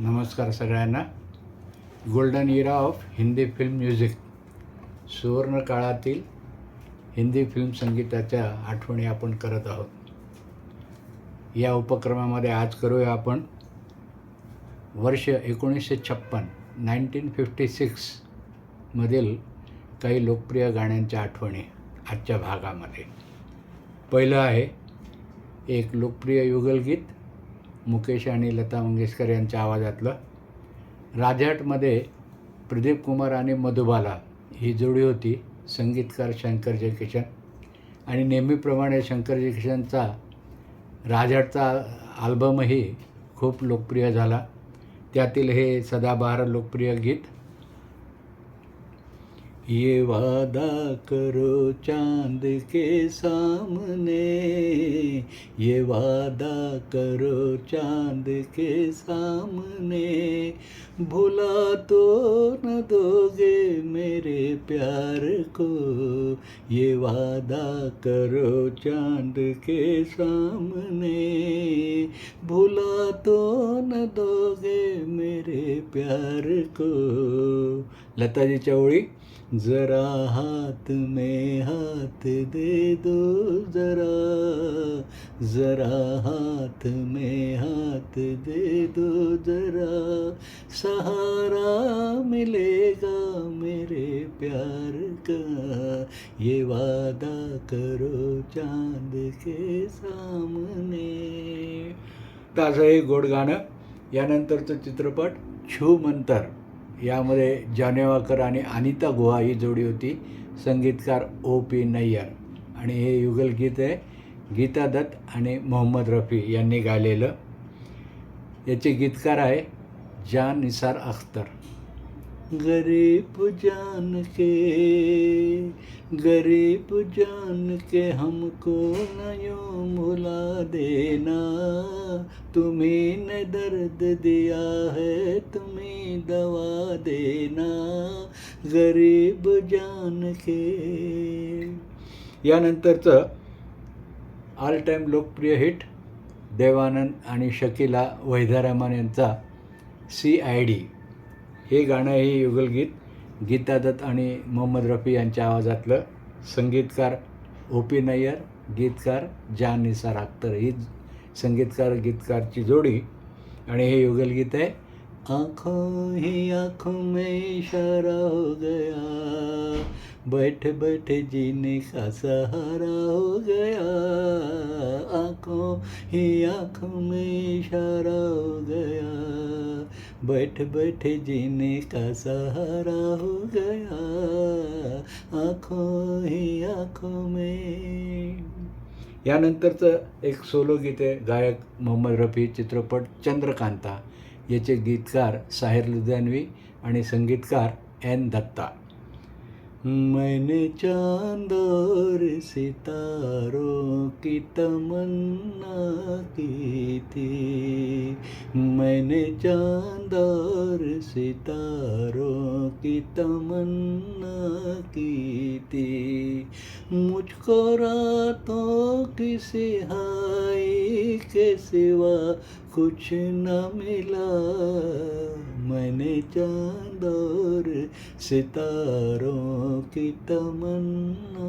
नमस्कार सगळ्यांना. Golden era of Hindi film music सुवर्ण काळातील हिंदी फिल्म संगीताच्या आठवणी आपण करत आहोत. या उपक्रमामध्ये आज करूया आपण वर्ष एकोणीसशे छप्पन नाईन्टीन फिफ्टी सिक्समधील काही लोकप्रिय गाण्यांच्या आठवणी आजच्या भागामध्ये. पहिलं आहे एक लोकप्रिय युगलगीत मुकेश आणि लता मंगेशकर यांच्या आवाजातलं. राजहटमध्ये प्रदीप कुमार आणि मधुबाला ही जोडी होती संगीतकार शंकर जयकिशन. आणि नेहमीप्रमाणे शंकर जयकिशनचा राजहटचा आल्बमही खूप लोकप्रिय झाला. त्यातील हे सदाबहार लोकप्रिय गीत ये वादा करो चाँद के सामने। ये वादा करो चाँद के सामने। भुला तो न दोगे मेरे प्यार को। ये वादा करो चाँद के सामने। भुला तो न दोगे मेरे प्यार को। लता जी ओळी जरा हाथ में हाथ दे दो जरा जरा हाथ में हाथ दे दो जरा। सहारा मिलेगा मेरे प्यार का ये वादा करो चांद के सामने। तर हे गोड गाणं यानंतरचं चित्रपट छू मंतर। यामध्ये जानेवाकर आणि अनिता गुहा ही जोडी होती. संगीतकार ओ पी नय्यर. आणि हे युगल गीत आहे. गीता दत्त आणि मोहम्मद रफी यांनी गायलेलं. याचे गीतकार आहे जान निसार अख्तर. गरीब जान के गरीब जान के हमको नयो भुला देना। तुम्ही ने दर्द दिया है तुम्ही दवा देना। गरीब जान के यानंतरचं ऑल टाईम लोकप्रिय हिट देवानंद आणि शकीला वैधारामन यांचा सी आय डी हे गाणं हे युगलगीत गीता दत्त आणि मोहम्मद रफी यांच्या आवाजातलं संगीतकार ओ पी नय्यर गीतकार जान निसार अख्तर ही संगीतकार गीतकारची जोडी आणि हे युगलगीत आहे आँखों ही आँखों में इशारा हो गया बैठ बैठ जीने का सहारा हो गया आँखों ही आँखों में इशारा हो गया। बैठ बैठ जीने का सहारा हो गया आँखों ही आँखों में। यानंतरचं एक सोलो गीत आहे गायक मोहम्मद रफी चित्रपट चंद्रकांता. याचे गीतकार साहिर लुधियानवी आणि संगीतकार एन दत्ता. मैंने चाँद और सितारों की तमन्ना की थी। मैंने चाँद और सितारों की तमन्ना की थी। मुझको रातों की सिहाई के सिवा कुछ न मिला मैंने चांद और सितारों की तमन्ना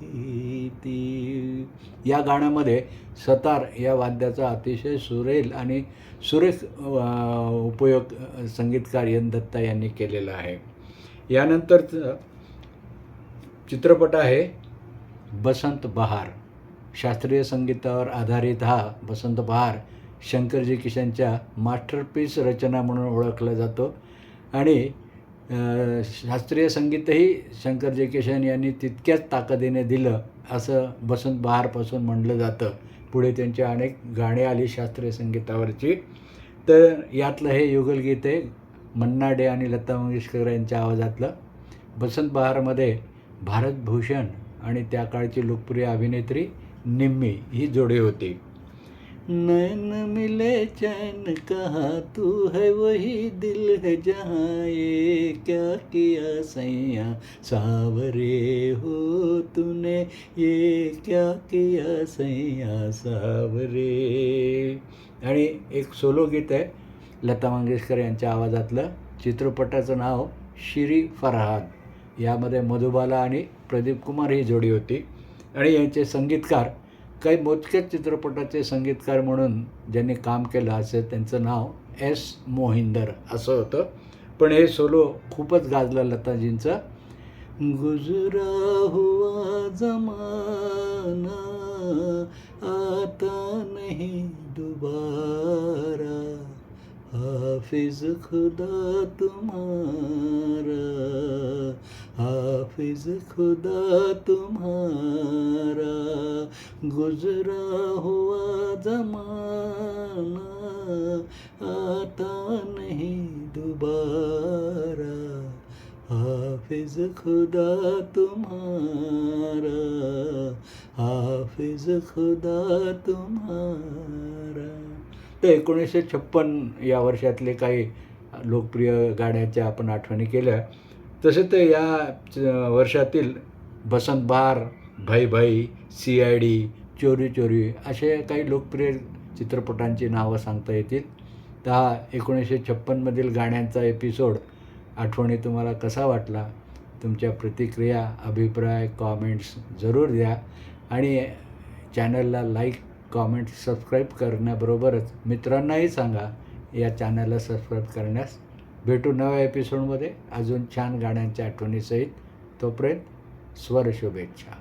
की थी। या गाण्यामध्ये सतार या वाद्याचा अतिशय सुरेल आणि सुरेख उपयोग संगीतकार यन दत्ता यांनी केलेला आहे. यानंतर चित्रपट आहे बसंत बहार. शास्त्रीय संगीतावर आधारित हा बसंत बहार शंकरजी किशनच्या मास्टरपीस रचना म्हणून ओळखला जातो. आणि शास्त्रीय संगीतही शंकरजी किशन यांनी तितक्याच ताकदीने दिलं असं बसंत बहारपासून म्हणलं जातं. पुढे त्यांची अनेक गाणी आली शास्त्रीय संगीतावरची. तर यातलं हे युगलगीत आहे मन्ना डे आणि लता मंगेशकर यांच्या आवाजातलं. बसंत बहारमध्ये भारतभूषण आणि त्या काळची लोकप्रिय अभिनेत्री निम्मी ही जोडी होती. नैन मिले चैन कहा तू है वही दिल है जहाँ ये क्या किया सैया? सावरे हो तूने ये क्या किया सैया? सावरे। आणि एक सोलो गीत आहे लता मंगेशकर यांच्या आवाजातलं चित्रपटाचं नाव शिरी फरहाद यामध्ये मधुबाला आणि प्रदीप कुमार ही जोडी होती. आणि यांचे संगीतकार काही मोजक्याच चित्रपटाचे संगीतकार म्हणून ज्यांनी काम केलं असे त्यांचं नाव एस मोहिंदर असं होतं. पण हे सोलो खूपच गाजलं लताजींचं. गुजरा हुआ जमाना आता नहीं दुबारा हाफिज खुदा तुम्हारा हाफिज खुदा तुम्हारा गुजरा हुआ जमाना आता नहीं दोबारा। हाफिज खुदा तुम्हारा हाफिज खुदा तुम्हारा। तर एकोणीसशे छप्पन या वर्षातले काही लोकप्रिय गाण्याच्या आपण आठवणी केल्या. तसे तर या च- वर्षातील बसंत बार भाई भाई सी आय डी चोरी चोरी असे काही लोकप्रिय चित्रपटांची नावं सांगता येतील. तर हा एकोणीसशे छप्पनमधील गाण्यांचा एपिसोड आठवणी तुम्हाला कसा वाटला? तुमच्या प्रतिक्रिया अभिप्राय कॉमेंट्स जरूर द्या आणि चॅनलला लाईक कॉमेंट सबस्क्राईब करण्याबरोबरच मित्रांनाही सांगा या चॅनलला सबस्क्राईब करण्यास भेटू नव्या एपिसोडमध्ये अजून छान गाण्यांच्या आठवणीसहित तोपर्यंत स्वर शुभेच्छा.